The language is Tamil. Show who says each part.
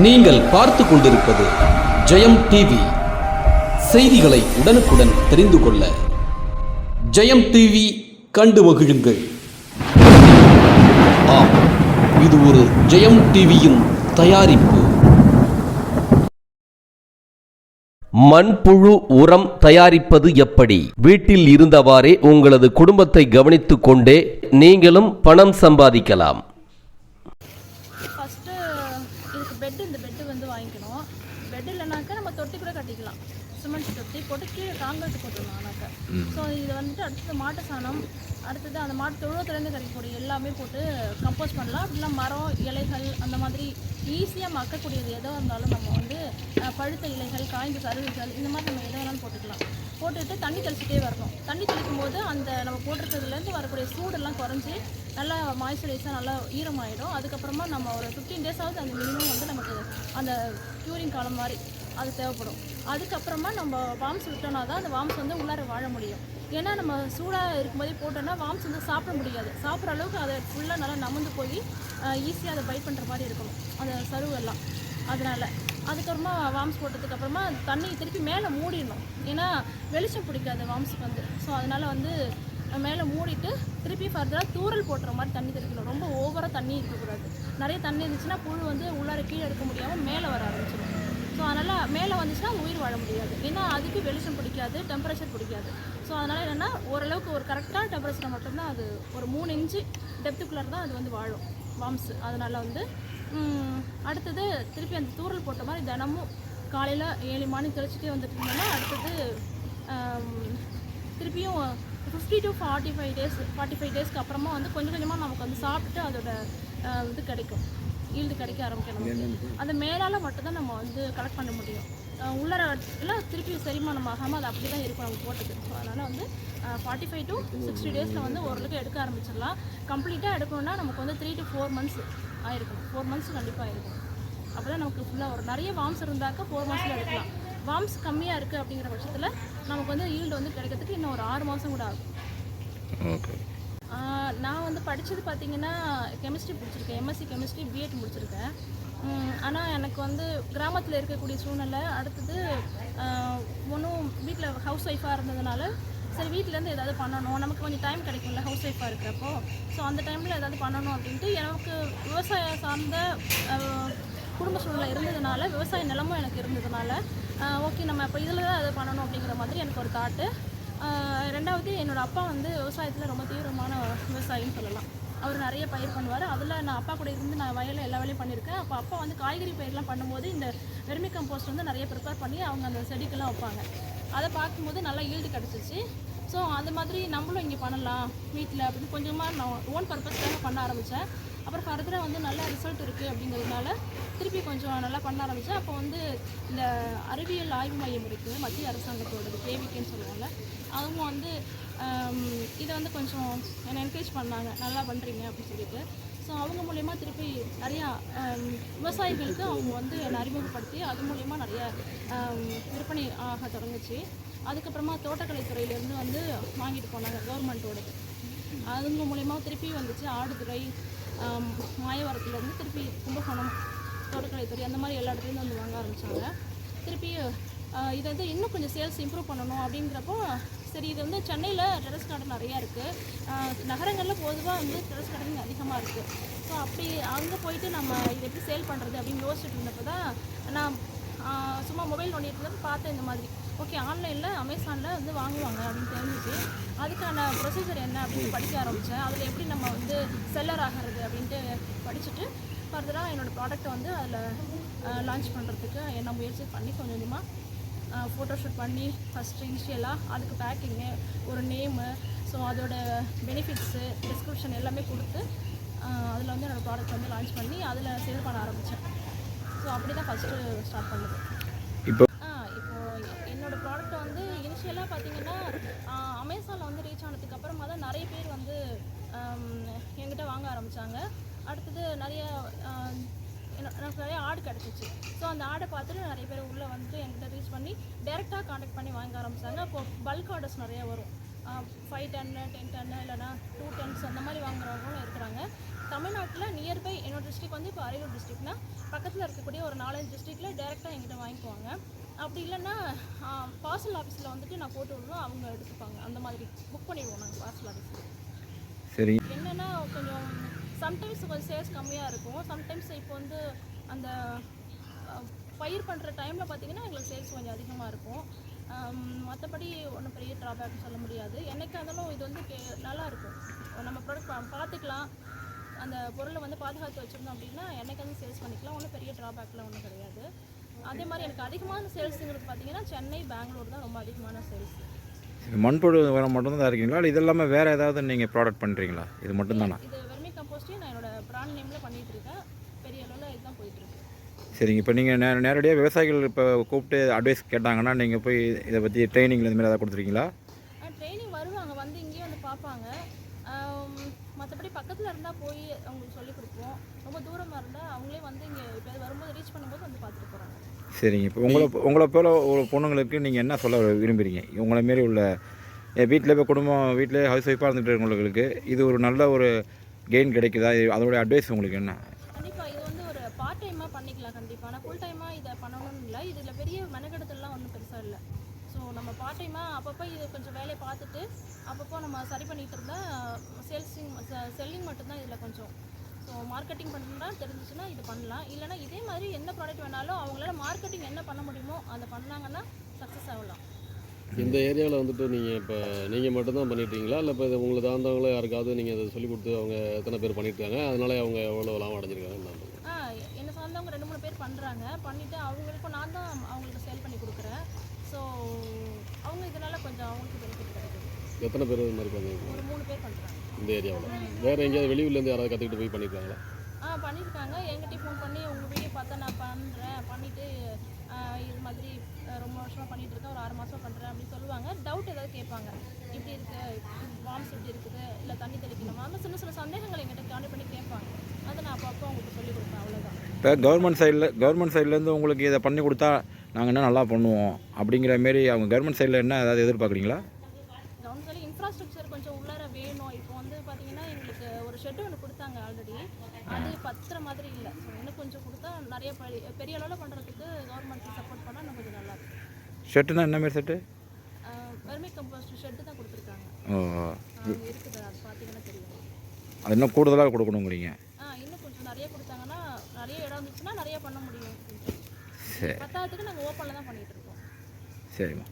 Speaker 1: நீங்கள் பார்த்து கொண்டிருப்பது ஜெயம் டிவி செய்திகளை உடனுக்குடன் தெரிந்து கொள்ள ஜெயம் டிவி கண்டு மகிழுங்கள். ஆம் இது ஒரு ஜெயம் டிவியின் தயாரிப்பு.
Speaker 2: மண்புழு உரம் தயாரிப்பது எப்படி? வீட்டில் இருந்தவாறே உங்களது குடும்பத்தை கவனித்துக் கொண்டே நீங்களும் பணம் சம்பாதிக்கலாம்.
Speaker 3: இதுக்கு பெட் இந்த பெட்டு வந்து வாங்கிக்கணும். பெட் இல்லைனாக்கா நம்ம தொட்டி கூட கட்டிக்கலாம். சிமெண்ட் தொட்டி போட்டு கீழே காங்கிரீட் போட்டுருணும் ஆனாக்கா ஸோ இது வந்துட்டு அடுத்தது மாட்டு சாணம் அடுத்தது அந்த மாட்டு தொழுவத்துலேருந்து கிடைக்கக்கூடிய எல்லாமே போட்டு கம்போஸ் பண்ணலாம். அப்படிலாம் மரம் இலைகள் அந்த மாதிரி ஈஸியாக மக்கக்கூடியது எதோ இருந்தாலும் நம்ம வந்து பழுத்த இலைகள் காய்ந்த சருகுகள் இந்த மாதிரி நம்ம எதை வேணாலும் போட்டுக்கலாம். போட்டுட்டு தண்ணி தெளிச்சிட்டே வரணும். தண்ணி தெளிக்கும் போது அந்த நம்ம போட்டிருக்கிறதுலேருந்து வரக்கூடிய சூடெல்லாம் குறைஞ்சி நல்லா மாய்ஸ்சரைஸாக நல்லா ஈரமாயிடும். அதுக்கப்புறமா நம்ம ஒரு ஃபிஃப்டீன் டேஸாவது அந்த மினிமம் வந்து நமக்கு அந்த க்யூரிங் காலம் மாதிரி அது தேவைப்படும். அதுக்கப்புறமா நம்ம வாம்ஸ் விட்டோம்னா தான் அந்த வாம்ஸ் வந்து உள்ளார வாழ முடியும். ஏன்னா நம்ம சூடாக இருக்கும்போதே போட்டோம்னா வாம்ஸ் வந்து சாப்பிட முடியாது. சாப்பிட்ற அளவுக்கு அதை ஃபுல்லாக நல்லா நமந்து போய் ஈஸியாக அதை பைட் பண்ணுற மாதிரி இருக்கணும். அந்த சருவெல்லாம் அதனால் அதுக்கப்புறமா வாம்ஸ் போட்டதுக்கு அப்புறமா தண்ணி திருப்பி மேலே மூடிடணும். ஏன்னா வெளிச்சம் பிடிக்காது வாம்ஸுக்கு வந்து. ஸோ அதனால் வந்து மேலே மூடிட்டு திருப்பி ஃபர்தராக தூரல் போட்டுற மாதிரி தண்ணி தெளிக்கணும். ரொம்ப ஓவராக தண்ணி இருக்கக்கூடாது. நிறைய தண்ணி இருந்துச்சுன்னா புழு வந்து உள்ளார கீழே எடுக்க முடியாமல் மேலே வர ஆரம்பிச்சிடும் ஸோ அதனால் மேலே வந்துச்சுன்னா உயிர் வாழ முடியாது. ஏன்னா அதுக்கு வெளிச்சம் பிடிக்காது டெம்பரேச்சர் பிடிக்காது. ஸோ அதனால் என்னென்னா ஓரளவுக்கு ஒரு கரெக்டான டெம்பரேச்சர் மட்டும்தான் அது ஒரு மூணு இன்ச்சு டெப்த்துக்குள்ளே தான் அது வந்து வாழும். வாம்ஸ் அதனால் வந்து அடுத்தது திருப்பி அந்த தூரல் போட்ட மாதிரி தினமும் காலையில் ஏழு மணி தெளிச்சுட்டே வந்துட்டு இருந்தோம்னா அடுத்தது திருப்பியும் fifty to forty five days forty five டேஸ்க்கு அப்புறமா வந்து கொஞ்சம் கொஞ்சமாக நமக்கு வந்து சாப்பிட்டு அதோட இது கிடைக்கும். ஈல்டு கிடைக்க ஆரம்பிக்கும் நமக்கு அந்த மேலால் மட்டும்தான் நம்ம வந்து கலெக்ட் பண்ண முடியும். உள்ளார எல்லாம் திருப்பி செரிமானம் ஆகாமல் அது அப்படி தான் இருக்கும் நம்ம போட்டது ஸோ அதனால் வந்து ஃபார்ட்டி ஃபைவ் டு சிக்ஸ்டி டேஸில் வந்து ஓரளவுக்கு எடுக்க ஆரம்பிச்சிடலாம். கம்ப்ளீட்டாக எடுக்கணும்னா நமக்கு வந்து த்ரீ டு ஃபோர் மந்த்ஸ் ஆயிருக்கும். ஃபோர் மந்த்ஸ் கண்டிப்பாக ஆயிருக்கும். அப்போ தான் நமக்கு ஃபுல்லாக ஒரு நிறைய வாம்ஸ் இருந்தாக்கா ஃபோர் மந்த்ஸில் எடுக்கலாம். வாம்ஸ் கம்மியாக இருக்குது அப்படிங்கிற பட்சத்தில் நமக்கு வந்து ஈல்டு வந்து கிடைக்கிறதுக்கு இன்னும் ஒரு ஆறு மாதம் கூட ஆகும். நான் வந்து படித்தது பார்த்தீங்கன்னா கெமிஸ்ட்ரி முடிச்சிருக்கேன். எம்எஸ்சி கெமிஸ்ட்ரி பிஎட் முடிச்சிருக்கேன். ஆனால் எனக்கு வந்து கிராமத்தில் இருக்கக்கூடிய சூழ்நிலை அடுத்தது ஒன்றும் வீட்டில் ஹவுஸ் ஒய்ஃபாக இருந்ததுனால சரி வீட்டிலேருந்து ஏதாவது பண்ணணும். நமக்கு கொஞ்சம் டைம் கிடைக்கும்ல ஹவுஸ் ஒய்ஃபாக இருக்கிறப்போ. ஸோ அந்த டைமில் ஏதாவது பண்ணணும் அப்படின்ட்டு எனக்கு விவசாயம் சார்ந்த குடும்ப சூழ்நிலை இருந்ததுனால விவசாய நிலமும் எனக்கு இருந்ததுனால ஓகே நம்ம இப்போ இதில் தான் அதை பண்ணணும் அப்படிங்கிற மாதிரி எனக்கு ஒரு தாட்டு ரெண்டாவது என்னோடய அப்பா வந்து விவசாயத்தில் ரொம்ப தீவிரமான விவசாயின்னு சொல்லலாம். அவர் நிறைய பயிர் பண்ணுவார். அதில் நான் அப்பா கூட இருந்து நான் வயலில் எல்லா வேலையும் பண்ணியிருக்கேன். அப்போ அப்பா வந்து காய்கறி பயிர்லாம் பண்ணும்போது இந்த வெர்மி கம்போஸ்ட் வந்து நிறைய ப்ரிப்பேர் பண்ணி அவங்க அந்த செடிக்கெல்லாம் வைப்பாங்க. அதை பார்க்கும்போது நல்லா ஈல்டு கிடச்சிச்சு. ஸோ அது மாதிரி நம்மளும் இங்கே பண்ணலாம் வீட்டில் அப்படின்னு கொஞ்சமாக நான் ஓன் பர்பஸ்க்காக பண்ண ஆரம்பித்தேன் அப்புறம் ஃபர்தராக வந்து நல்ல ரிசல்ட் இருக்குது அப்படிங்கிறதுனால திருப்பி கொஞ்சம் நல்லா பண்ண ஆரம்பித்தேன் அப்போ வந்து இந்த அறிவியல் ஆய்வு மையம் இருக்குது மத்திய அரசாங்கத்தோடது கேவிகேன்னு சொல்லுவாங்க அவங்க வந்து இதை வந்து கொஞ்சம் என்னை என்கரேஜ் பண்ணாங்க. நல்லா பண்ணுறீங்க அப்படின்னு சொல்லிட்டு. ஸோ அவங்க மூலயமா திருப்பி நிறையா விவசாயிகளுக்கு அவங்க வந்து என்னை அறிமுகப்படுத்தி அது மூலயமா நிறைய விற்பனை ஆக தொடங்குச்சு. அதுக்கப்புறமா தோட்டக்கலைத்துறையிலேருந்து வந்து வாங்கிட்டு போனாங்க கவர்மெண்ட்டோடது அதுங்க மூலயமா திருப்பி வந்துச்சு ஆடுதுறை மாயவரத்துலேருந்து திருப்பி கும்பகோணம் தோட்டக்கலைத்துறை அந்த மாதிரி எல்லா இடத்துலேருந்து வந்து வாங்க ஆரம்பித்தாங்க திருப்பி இதை வந்து இன்னும் கொஞ்சம் சேல்ஸ் இம்ப்ரூவ் பண்ணணும் அப்படிங்கிறப்போ சரி இது வந்து சென்னையில் டெரஸ் கார்டன் நிறையா இருக்குது நகரங்களில் பொதுவாக வந்து டெரஸ் கார்டன் அதிகமாக இருக்குது ஸோ அப்படி அங்கே போயிட்டு நம்ம இதை எப்படி சேல் பண்ணுறது அப்படின்னு யோசிச்சுட்டு இருந்தப்போ தான் நான் சும்மா மொபைல் நோண்டிட்டு இருந்தப்ப பார்த்தேன் இந்த மாதிரி. ஓகே ஆன்லைனில் அமேசானில் வந்து வாங்குவாங்க அப்படின்னு தெரிஞ்சுச்சு. அதுக்கான ப்ரொசீஜர் என்ன அப்படின்னு படிக்க ஆரம்பித்தேன் அதில் எப்படி நம்ம வந்து செல்லர் ஆகிறது அப்படின்ட்டு படிச்சுட்டு ஃபர்தராக என்னோடய ப்ராடக்ட்டை வந்து அதில் லான்ச் பண்ணுறதுக்கு என்ன முயற்சி பண்ணி கொஞ்சம் கொஞ்சமாக ஃபோட்டோஷூட் பண்ணி ஃபஸ்ட்டு இனிஷியலாக அதுக்கு பேக்கிங்கு ஒரு நேமு ஸோ அதோட பெனிஃபிட்ஸு டிஸ்கிரிப்ஷன் எல்லாமே கொடுத்து அதில் வந்து என்னோடய ப்ராடக்ட் வந்து லான்ச் பண்ணி அதில் சேல் பண்ண ஆரம்பித்தேன் ஸோ அப்படி தான் ஃபஸ்ட்டு ஸ்டார்ட் பண்ணது. என்னோட ப்ராடக்ட் வந்து இனிஷியலாக பார்த்தீங்கன்னா அமேசானில் வந்து ரீச் ஆனதுக்கு அப்புறமா தான் நிறைய பேர் வந்து என்கிட்ட வாங்க ஆரம்பித்தாங்க அடுத்தது நிறைய எனக்கு நிறைய ஆடு கிடச்சிச்சு. ஸோ அந்த ஆடை பார்த்துட்டு நிறைய பேர் உள்ளே வந்துட்டு என்கிட்ட ரீச் பண்ணி டேரெக்டாக காண்டாக்ட் பண்ணி வாங்க ஆரம்பித்தாங்க அப்போது பல்க் ஆர்டர்ஸ் நிறைய வரும். ஃபைவ் டன்னு டென் டன்னு இல்லைனா டூ டன்ஸ் அந்த மாதிரி வாங்குறவங்களும் இருக்கிறாங்க. தமிழ்நாட்டில் நியர்பை என்னோட டிஸ்ட்ரிக் வந்து இப்போ அரியலூர் டிஸ்ட்ரிக்னா பக்கத்தில் இருக்கக்கூடிய ஒரு நாலஞ்சு டிஸ்ட்ரிக்டில் டேரெக்டாக எங்கிட்ட வாங்கிக்குவாங்க. அப்படி இல்லைன்னா பார்சல் ஆஃபீஸில் வந்துட்டு நான் போட்டு விடுவோம் அவங்க எடுத்துப்பாங்க. அந்த மாதிரி புக் பண்ணிடுவோம் நாங்கள் பார்சல் ஆஃபீஸில்
Speaker 4: சரி.
Speaker 3: என்னென்னா கொஞ்சம் சம்டைம்ஸ் கொஞ்சம் சேல்ஸ் கம்மியாக இருக்கும். சம்டைம்ஸ் இப்போ வந்து அந்த பயிர் பண்ணுற டைமில் பார்த்தீங்கன்னா எங்களுக்கு சேல்ஸ் கொஞ்சம் அதிகமாக இருக்கும். மற்றபடி ஒன்றும் பெரிய ட்ராபேக் சொல்ல முடியாது. என்னைக்கா இருந்தாலும் இது வந்து கே நல்லா இருக்கும். நம்ம ப்ராடக்ட் பார்த்துக்கலாம் அந்த பொருளை வந்து பாதுகாத்து வச்சுருந்தோம் அப்படின்னா என்னைக்கு வந்து சேல்ஸ் பண்ணிக்கலாம். ஒன்றும் பெரிய ட்ராபேக்லாம் ஒன்றும் கிடையாது. அதே மாதிரி எனக்கு அதிகமான சேல்ஸுங்கிறது பார்த்தீங்கன்னா சென்னை பெங்களூர் தான் ரொம்ப அதிகமான சேல்ஸ்.
Speaker 4: சரி மண்புழு உரம் மட்டும்தான் இருக்கீங்களா இல்லை இது இல்லாமல் வேறு ஏதாவது நீங்கள் ப்ராடக்ட் பண்ணுறீங்களா இது மட்டும்தானா?
Speaker 3: இது வெர்மி கம்போஸ்டையும் நான் என்னோட பிராண்ட் நேமில் பண்ணிகிட்டு இருக்கேன். பெரிய அளவில் இதுதான் போயிட்டுருக்கு
Speaker 4: சரிங்க. இப்போ நீங்கள் நே நேரடியாக விவசாயிகள் இப்போ கூப்பிட்டு அட்வைஸ் கேட்டாங்கன்னா நீங்கள் போய் இதை பற்றி ட்ரைனிங் இந்த மாதிரி ஏதாவது கொடுத்துருக்கீங்களா?
Speaker 3: ட்ரைனிங் வருவாங்க வந்து இங்கேயே வந்து பார்ப்பாங்க. மற்றபடி பக்கத்தில் இருந்தால் போய் அவங்களுக்கு சொல்லிக் கொடுப்போம். ரொம்ப தூரமாக இருந்தால் அவங்களே வந்து இங்கே இப்போ வரும்போது ரீச் பண்ணும்போது வந்து பார்த்துட்டு போகிறாங்க
Speaker 4: சரிங்க. இப்போ உங்களை உங்களை போல ஒரு பொண்ணுங்களுக்கு நீங்கள் என்ன சொல்ல விரும்புகிறீங்க உங்களை மாரி உள்ள வீட்டில் இப்போ குடும்பம் வீட்டிலே ஹவுஸ் ஒய்ஃபாக இருந்துட்டு இருக்கவங்களுக்கு இது ஒரு நல்ல ஒரு கெயின் கிடைக்குதா? இது அதோடைய அட்வைஸ் உங்களுக்கு என்ன?
Speaker 3: கண்டிப்பாக இது வந்து ஒரு பார்ட் டைமாக பண்ணிக்கலாம் கண்டிப்பாக ஆனால் ஃபுல் டைமாக இதை பண்ணணும்னு இல்லை. இதில் பெரிய மெனக்கெடுதல்லாம் ஒன்றும் பெருசாக இல்லை. நம்ம பார்ட் டைமாக அப்பப்போ இது கொஞ்சம் வேலையை பார்த்துட்டு அப்பப்போ நம்ம சரி பண்ணிகிட்டு இருந்தால் சேல்ஸிங் செல்லிங் மட்டும்தான் இதில் கொஞ்சம். ஸோ மார்க்கெட்டிங் பண்ணுறா தெரிஞ்சிச்சுன்னா இது பண்ணலாம். இல்லைனா இதே மாதிரி எந்த ப்ராடக்ட் வேணாலும் அவங்களால மார்க்கெட்டிங் என்ன பண்ண முடியுமோ அதை பண்ணாங்கன்னா சக்ஸஸ் ஆகலாம்.
Speaker 1: இந்த ஏரியாவில் வந்துட்டு நீங்கள் இப்போ நீங்கள் மட்டும்தான் பண்ணிட்டீங்களா இல்லை இப்போ உங்களை தாழ்ந்தவங்கள யாருக்காவது நீங்கள் அதை சொல்லிக் கொடுத்து அவங்க எத்தனை பேர் பண்ணியிருக்காங்க அதனால அவங்க எவ்வளோ லாபம் அடைஞ்சிருக்காங்க என்ன
Speaker 3: ஆ என்னை சார்ந்தவங்க ரெண்டு மூணு பேர் பண்ணுறாங்க பண்ணிவிட்டு அவங்களுக்கும் நான் தான் அவங்களுக்கு சேல் பண்ணி ஸோ அவங்க இதனால் கொஞ்சம் அவங்களுக்கு பெனிஃபிட் கிடைக்குது.
Speaker 1: எத்தனை பேர் இது மாதிரி பண்ணியிருக்காங்க
Speaker 3: ஒரு மூணு பேர் பண்ணுறாங்க
Speaker 1: இந்த ஏரியாவில். வேறு எங்கேயாவது வெளியூர்லேருந்து யாராவது கற்றுக்கிட்டு போய் பண்ணியிருக்காங்களா
Speaker 3: ஆ பண்ணியிருக்காங்க என்கிட்ட ஃபோன் பண்ணி உங்கள் வீடியோ பார்த்தா நான் பண்ணுறேன் பண்ணிவிட்டு இது மாதிரி ரொம்ப வருஷமாக பண்ணிட்டு இருக்கேன். ஒரு ஆறு மாதம் பண்ணுறேன் அப்படின்னு சொல்லுவாங்க. டவுட் ஏதாவது கேட்பாங்க. இப்படி இருக்குது வாம்ஸ் இப்படி இருக்குது. இல்லை தண்ணி தெளிக்கணுமா? அந்த சின்ன சின்ன சந்தேகங்கள் எங்கிட்ட கான்டெக்ட் பண்ணி கேட்பாங்க. அதை நான் அப்பப்போ அவங்களுக்கு சொல்லிக் கொடுப்பேன். அவ்வளோதான்
Speaker 4: இப்போ கவர்மெண்ட் சைடில் கவர்மெண்ட் சைட்லேருந்து உங்களுக்கு இதை பண்ணி கொடுத்தா நாங்கள் இன்னும் நல்லா பண்ணுவோம் அப்படிங்கிற மாரி அவங்க கவர்மெண்ட் சைடில் என்ன ஏதாவது எதிர்பார்க்குறீங்களா?
Speaker 3: இன்ஃப்ராஸ்ட்ரக்சர் கொஞ்சம் உள்ளார வேணும். இப்போ வந்து பார்த்தீங்கன்னா எங்களுக்கு ஒரு ஷெட்டு ஒன்று கொடுத்தாங்க ஆல்ரெடி அது பத்துற மாதிரி இல்லை. ஸோ இன்னும் கொஞ்சம் கொடுத்தா நிறைய பெரிய பெரிய அளவில் பண்ணுறதுக்கு கவர்மெண்ட் சப்போர்ட் பண்ணால் இன்னும் கொஞ்சம் நல்லா இருக்கும்.
Speaker 4: ஷர்ட்டுனா என்ன மாரி ஷர்ட்டு
Speaker 3: வெர்மி கம்போஸ்ட் ஷெட்டு தான் கொடுத்துருக்காங்க.
Speaker 4: ஓ.
Speaker 3: இருக்குது. அது பார்த்தீங்கன்னா தெரியும்.
Speaker 4: அது இன்னும் கூடுதலாக கொடுக்கணுங்கிறீங்க.
Speaker 3: ஆ இன்னும் கொஞ்சம் நிறைய கொடுத்தாங்கன்னா நிறைய இடம் இருந்துச்சுன்னா நிறைய பண்ண முடியும்.
Speaker 4: சரி.
Speaker 3: பத்தாவதுக்கு நாங்கள் ஓப்பனில் தான் பண்ணிகிட்டு இருக்கோம்.
Speaker 4: சரிம்மா.